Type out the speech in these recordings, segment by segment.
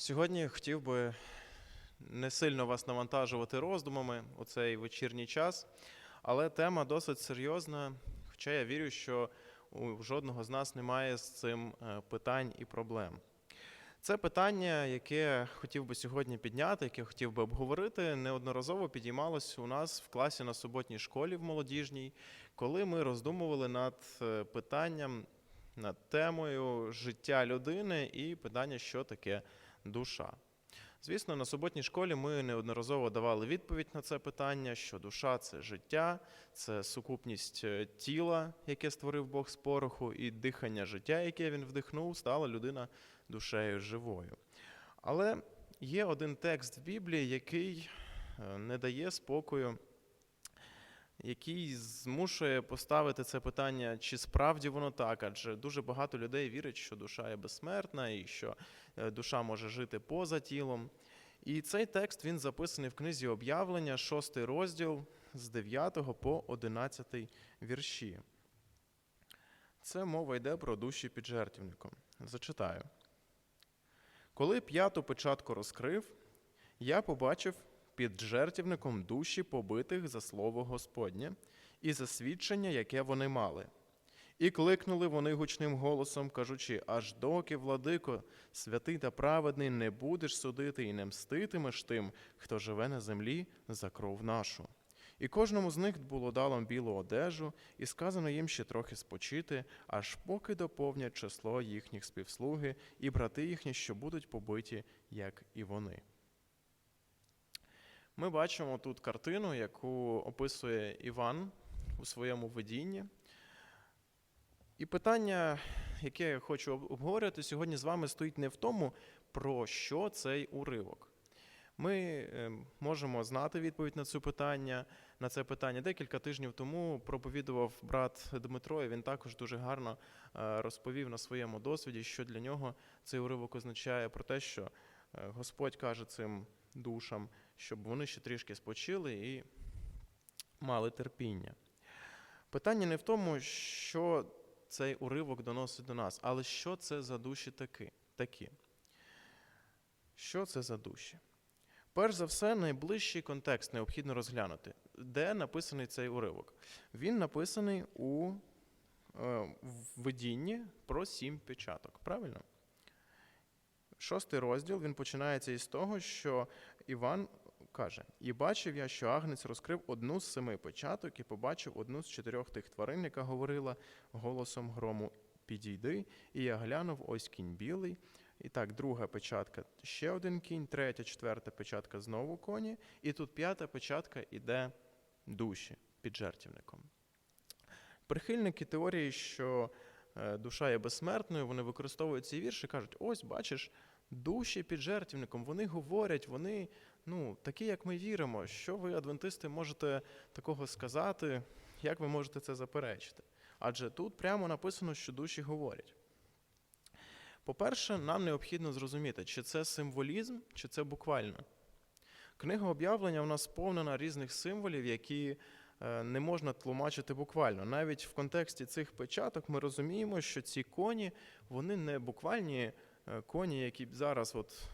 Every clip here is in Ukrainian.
Сьогодні хотів би не сильно вас навантажувати роздумами у цей вечірній час, але тема досить серйозна. Хоча я вірю, що у жодного з нас немає з цим е, питань і проблем. Це питання, яке хотів би сьогодні підняти, яке хотів би обговорити, неодноразово підіймалось у нас в класі на суботній школі в молодіжній, коли ми роздумували над е, питанням, над темою життя людини і питання, що таке душа. Звісно, на суботній школі ми неодноразово давали відповідь на це питання, що душа це життя, це сукупність е, тіла, яке створив Бог з пороху, і дихання життя, яке він вдихнув, стала людина душею живою. Але є один текст в Біблії, який е, не дає спокою, який змушує поставити це питання, чи справді воно так, адже дуже багато людей вірять, що душа є безсмертна і що е, душа може жити поза тілом. І цей текст він записаний в книзі об'явлення, 6 розділ з 9 по 11 вірші. Це мова йде про душі під жертівником. Зачитаю. Коли п'яту печатку розкрив, я побачив під жертівником душі побитих за слово Господнє і за свідчення, яке вони мали. І кликнули вони гучним голосом, кажучи: аж доки, владико, святий та праведний, не будеш судити і не мститимеш тим, хто живе на землі за кров нашу. І кожному з них було дало білу одежу, і сказано їм ще трохи спочити, аж поки доповнять число їхніх співслуги і брати їхні, що будуть побиті, як і вони. Ми бачимо тут картину, яку описує Іван у своєму видінні. І питання, яке я хочу об- обговорювати сьогодні з вами, стоїть не в тому, про що цей уривок. Ми е, можемо знати відповідь на це питання. На це питання декілька тижнів тому проповідував брат Дмитро. і Він також дуже гарно е, розповів на своєму досвіді, що для нього цей уривок означає про те, що е, Господь каже цим душам, щоб вони ще трішки спочили і мали терпіння. Питання не в тому, що цей уривок доносить до нас, але що це за душі таки, такі? Що це за душі? Перш за все, найближчий контекст необхідно розглянути, де написаний цей уривок. Він написаний у е, видінні про сім печаток. Правильно? Шостий розділ він починається із того, що Іван каже: І бачив я, що Агнець розкрив одну з семи печаток і побачив одну з чотирьох тих тварин, яка говорила голосом грому: Підійди, і я глянув, ось кінь білий. І так, друга печатка ще один кінь, третя, четверта печатка знову коні, і тут п'ята печатка іде душі під жертівником. Прихильники теорії, що е, душа є безсмертною, вони використовують ці вірші кажуть: ось, бачиш, душі під жертівником, вони говорять, вони ну, такі, як ми віримо. Що ви, адвентисти, можете такого сказати, як ви можете це заперечити? Адже тут прямо написано, що душі говорять. По-перше, нам необхідно зрозуміти, чи це символізм, чи це буквально. Книга об'явлення у нас сповнена різних символів, які е, не можна тлумачити буквально. Навіть в контексті цих печаток ми розуміємо, що ці коні вони не буквальні е, коні, які зараз, от,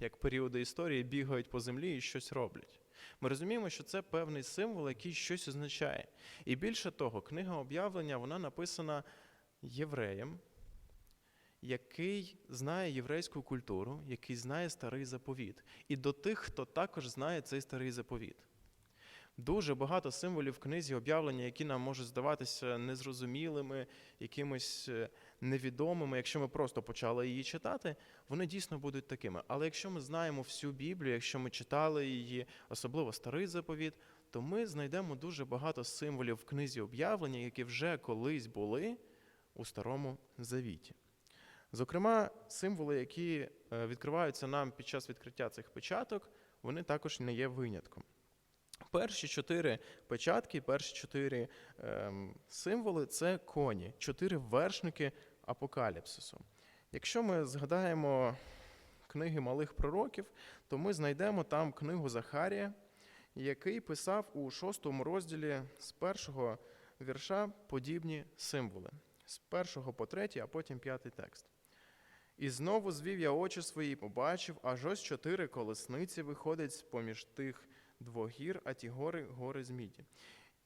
як періоди історії, бігають по землі і щось роблять. Ми розуміємо, що це певний символ, який щось означає. І більше того, книга об'явлення вона написана євреєм, який знає єврейську культуру, який знає старий заповіт, і до тих, хто також знає цей старий заповіт. Дуже багато символів в книзі об'явлення, які нам можуть здаватися незрозумілими, якимось е, невідомими. Якщо ми просто почали її читати, вони дійсно будуть такими. Але якщо ми знаємо всю Біблію, якщо ми читали її, особливо старий заповіт, то ми знайдемо дуже багато символів в книзі об'явлення, які вже колись були у старому завіті. Зокрема, символи, які е, відкриваються нам під час відкриття цих печаток, вони також не є винятком. Перші чотири печатки, перші чотири ем, символи це коні, чотири вершники апокаліпсису. Якщо ми згадаємо книги малих пророків, то ми знайдемо там книгу Захарія, який писав у шостому розділі з першого вірша подібні символи, з першого по третій, а потім п'ятий текст. І знову звів я очі свої, побачив, аж ось чотири колесниці виходять з-поміж тих двох гір, а ті гори гори з міді.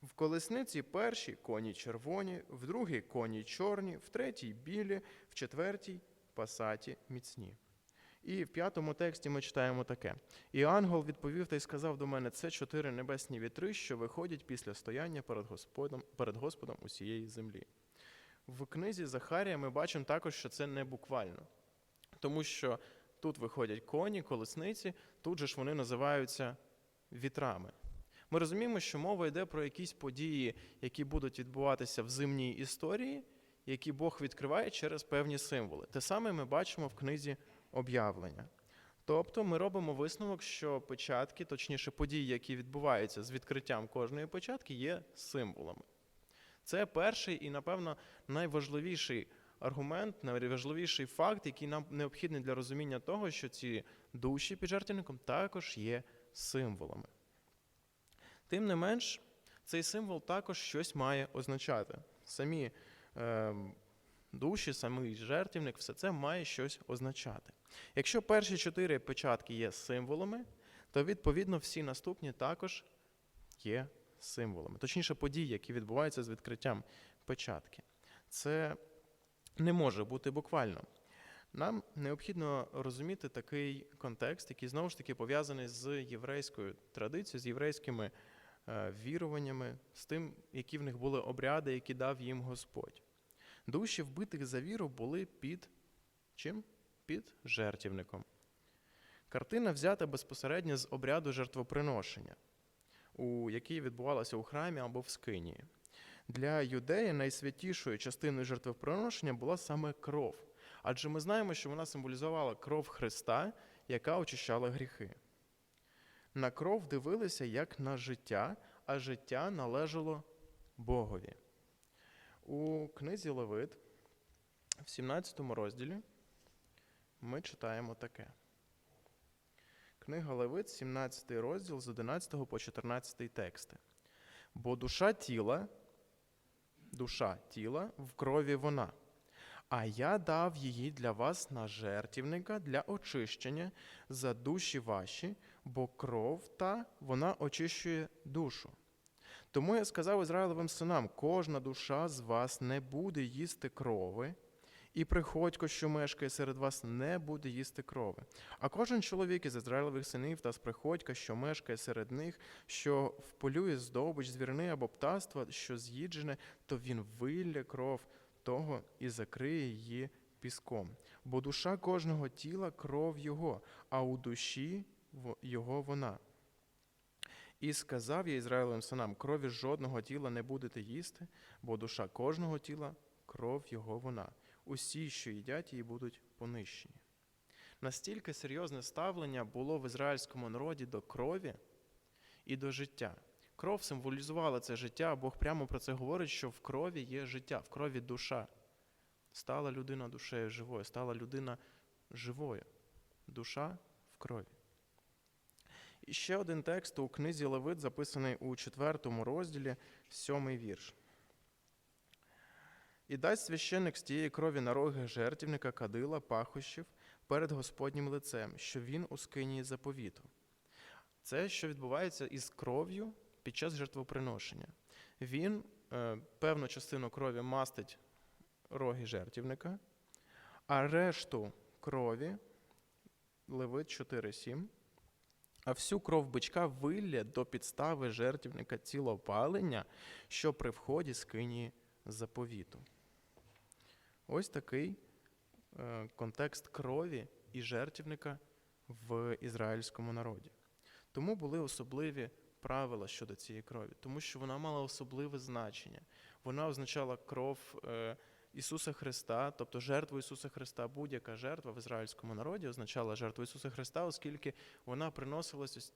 В колесниці перші коні червоні, в другій коні чорні, в третій білі, в четвертій пасаті міцні. І в п'ятому тексті ми читаємо таке: І ангел відповів та й сказав до мене: це чотири небесні вітри, що виходять після стояння перед Господом, перед Господом усієї землі. В книзі Захарія ми бачимо також, що це не буквально, тому що тут виходять коні, колесниці, тут же ж вони називаються вітрами. Ми розуміємо, що мова йде про якісь події, які будуть відбуватися в зимній історії, які Бог відкриває через певні символи. Те саме ми бачимо в книзі об'явлення. Тобто ми робимо висновок, що початки, точніше, події, які відбуваються з відкриттям кожної початки, є символами. Це перший і, напевно, найважливіший аргумент, найважливіший факт, який нам необхідний для розуміння того, що ці душі під жертвенником також є символами. Тим не менш, цей символ також щось має означати. Самі е, душі, самий жертвівник, все це має щось означати. Якщо перші чотири печатки є символами, то відповідно всі наступні також є символами. Точніше, події, які відбуваються з відкриттям печатки. Це не може бути буквально. Нам необхідно розуміти такий контекст, який знову ж таки пов'язаний з єврейською традицією, з єврейськими віруваннями, з тим, які в них були обряди, які дав їм Господь. Душі вбитих за віру були під чим? Під жертівником. Картина взята безпосередньо з обряду жертвоприношення, у який відбувалося у храмі або в скинії. Для юдеї найсвятішою частиною жертвоприношення була саме кров. Адже ми знаємо, що вона символізувала кров Христа, яка очищала гріхи. На кров дивилися як на життя, а життя належало Богові. У книзі Левит, в 17 розділі, ми читаємо таке. Книга Левит, 17 розділ з 11 по 14 тексти. Бо душа тіла, душа тіла в крові вона. А я дав її для вас на жертівника для очищення за душі ваші, бо кров та вона очищує душу. Тому я сказав Ізраїлевим синам: кожна душа з вас не буде їсти крови, і приходько, що мешкає серед вас, не буде їсти крови. А кожен чоловік із Ізраїлевих синів та з приходька, що мешкає серед них, що вполює здобич звірни або птаства, що з'їджене, то він вилє кров того і закриє її піском. Бо душа кожного тіла кров його, а у душі його вона. І сказав я Ізраїлевим синам: крові жодного тіла не будете їсти, бо душа кожного тіла кров його вона. Усі, що їдять її, будуть понищені. Настільки серйозне ставлення було в ізраїльському народі до крові і до життя. Кров символізувала це життя, Бог прямо про це говорить, що в крові є життя, в крові душа. Стала людина душею живою, стала людина живою. Душа в крові. Ще один текст у книзі Левит, записаний у четвертому розділі, сьомий вірш. І дасть священник з тієї крові на роги жертівника кадила, пахощів перед Господнім лицем, що він у скинії заповіту. Це, що відбувається із кров'ю під час жертвоприношення. Він е, певну частину крові мастить роги жертівника, а решту крові Левит 4.7, а всю кров бичка вилля до підстави жертівника цілопалення, що при вході скинії заповіту. Ось такий е, контекст крові і жертівника в ізраїльському народі. Тому були особливі правила щодо цієї крові, тому що вона мала особливе значення. Вона означала кров е, Ісуса Христа, тобто жертву Ісуса Христа. Будь-яка жертва в ізраїльському народі означала жертву Ісуса Христа, оскільки вона приносилася,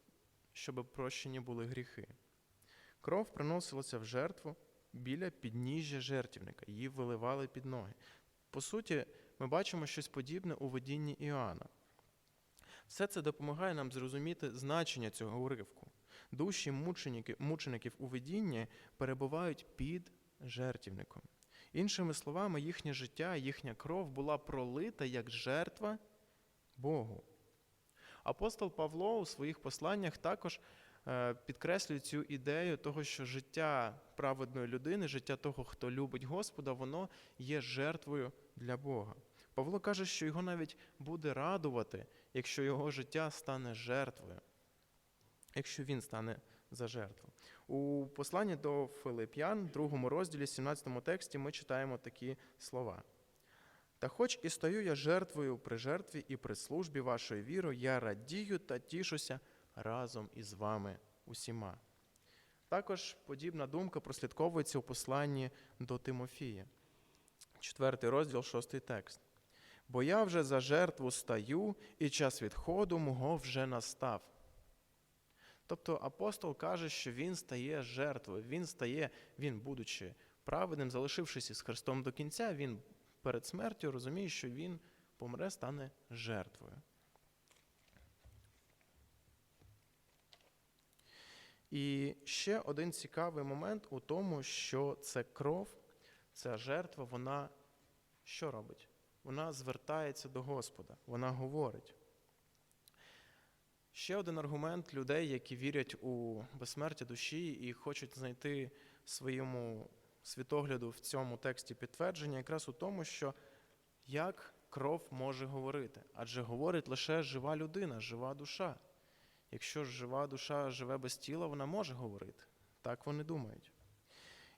щоб прощені були гріхи. Кров приносилася в жертву біля підніжжя жертівника, її виливали під ноги. По суті, ми бачимо щось подібне у видінні Іоанна. Все це допомагає нам зрозуміти значення цього уривку. Душі мучеників у видінні перебувають під жертівником. Іншими словами, їхнє життя, їхня кров була пролита як жертва Богу. Апостол Павло у своїх посланнях також е, підкреслює цю ідею того, що життя праведної людини, життя того, хто любить Господа, воно є жертвою для Бога. Павло каже, що його навіть буде радувати, якщо його життя стане жертвою, якщо він стане за жертву. У посланні до Филип'ян, другому розділі, 17 тексті, ми читаємо такі слова. Та хоч і стою я жертвою при жертві і при службі вашої віри, я радію та тішуся разом із вами усіма. Також подібна думка прослідковується у посланні до Тимофія, четвертий розділ, шостий текст. Бо я вже за жертву стаю, і час відходу мого вже настав. Тобто апостол каже, що він стає жертвою, він стає, він, будучи праведним, залишившись із Христом до кінця, він перед смертю розуміє, що він помре, стане жертвою. І ще один цікавий момент у тому, що це кров, ця жертва, вона що робить? Вона звертається до Господа, вона говорить. Ще один аргумент людей, які вірять у безсмертя душі і хочуть знайти своєму світогляду в цьому тексті підтвердження, якраз у тому, що як кров може говорити. Адже говорить лише жива людина, жива душа. Якщо жива душа живе без тіла, вона може говорити. Так вони думають.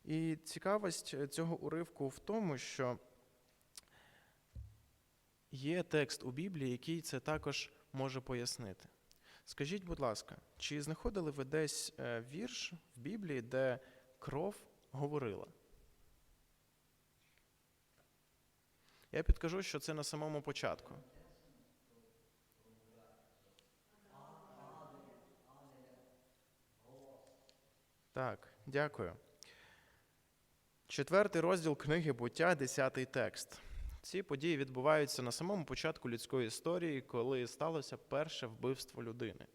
І цікавість цього уривку в тому, що є текст у Біблії, який це також може пояснити. Скажіть, будь ласка, чи знаходили ви десь е, вірш в Біблії, де кров говорила? Я підкажу, що це на самому початку. Так, дякую. Четвертий розділ книги буття, десятий текст. Ці події відбуваються на самому початку людської історії, коли сталося перше вбивство людини.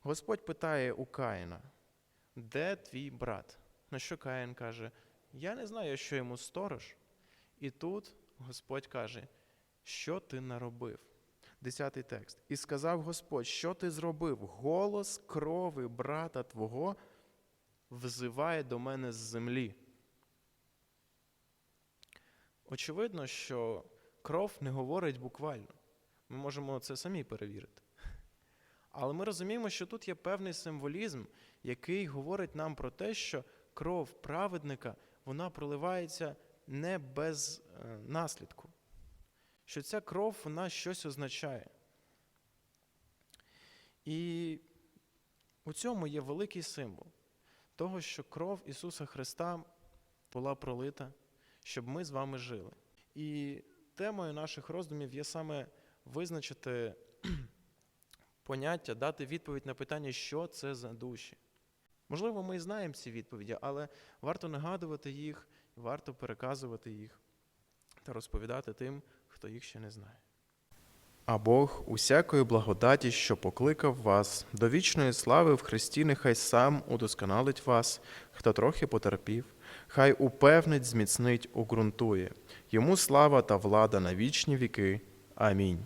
Господь питає у Каїна, де твій брат? На що Каїн каже: Я не знаю, що йому сторож. І тут Господь каже, що ти наробив? Десятий текст. І сказав Господь, що ти зробив? Голос крови брата твого взиває до мене з землі. Очевидно, що кров не говорить буквально. Ми можемо це самі перевірити. Але ми розуміємо, що тут є певний символізм, який говорить нам про те, що кров праведника вона проливається не без е, наслідку. Що ця кров вона щось означає. І у цьому є великий символ того, що кров Ісуса Христа була пролита, щоб ми з вами жили. І темою наших роздумів є саме визначити поняття, дати відповідь на питання, що це за душі. Можливо, ми і знаємо ці відповіді, але варто нагадувати їх, варто переказувати їх та розповідати тим, хто їх ще не знає. А Бог усякої благодаті, що покликав вас, до вічної слави в Христі, нехай сам удосконалить вас, хто трохи потерпів, хай упевнить, зміцнить, уґрунтує. Йому слава та влада на вічні віки. Амінь.